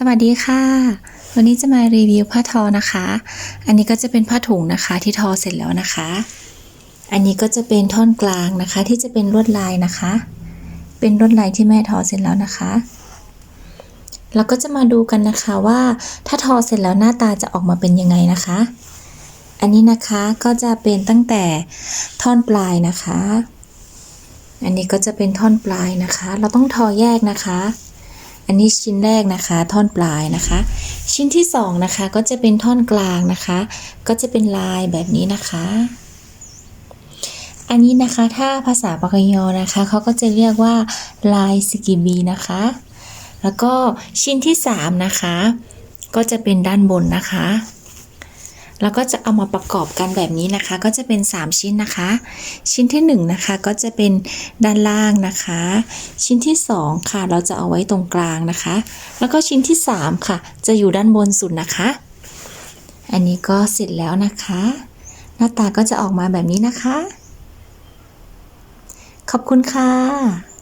สวัสดีค่ะ วันนี้จะมารีวิวผ้าทอนะคะ อันนี้ก็จะเป็นผ้าถุงนะคะที่ทอเสร็จแล้วนะคะ อันนี้ก็จะเป็นท่อนกลางนะคะ ที่จะเป็นลวดลายนะคะ เป็นลวดลายที่แม่ทอเสร็จแล้วนะคะ เราก็จะมาดูกันนะคะว่าถ้าทอเสร็จแล้วหน้าตาจะออกมาเป็นยังไงนะคะ อันนี้นะคะก็จะเป็นตั้งแต่ท่อนปลายนะคะ อันนี้ก็จะเป็นท่อนปลายนะคะ เราต้องทอแยกนะคะ อันนี้ชิ้นแรกนะคะ ท่อนปลายนะคะ ชิ้นที่สองนะคะก็จะเป็นท่อนกลางนะคะ ก็จะเป็นลายแบบนี้นะคะ อันนี้นะคะถ้าภาษาปากยอนะคะเขาก็จะเรียกว่าลายสกิบีนะคะ แล้วก็ชิ้นที่สามนะคะ ก็จะเป็นด้านบนนะคะ แล้วก็จะเอามาประกอบกันแบบนี้นะคะ ก็จะเป็น 3 ชิ้นนะคะ ชิ้นที่1นงนะคะก็จะเป็นด้านล่างนะคะ ชิ้นที่ 2 ค่ะ เราจะเอาไว้ตรงกลางนะคะ แล้วก็ชิ้นที่ 3 ค่ะ จะอยู่ด้านบนสุดนะคะ อันนี้ก็เสร็จแล้วนะคะ หน้าตาก็จะออกมาแบบนี้นะคะ ขอบคุณค่ะ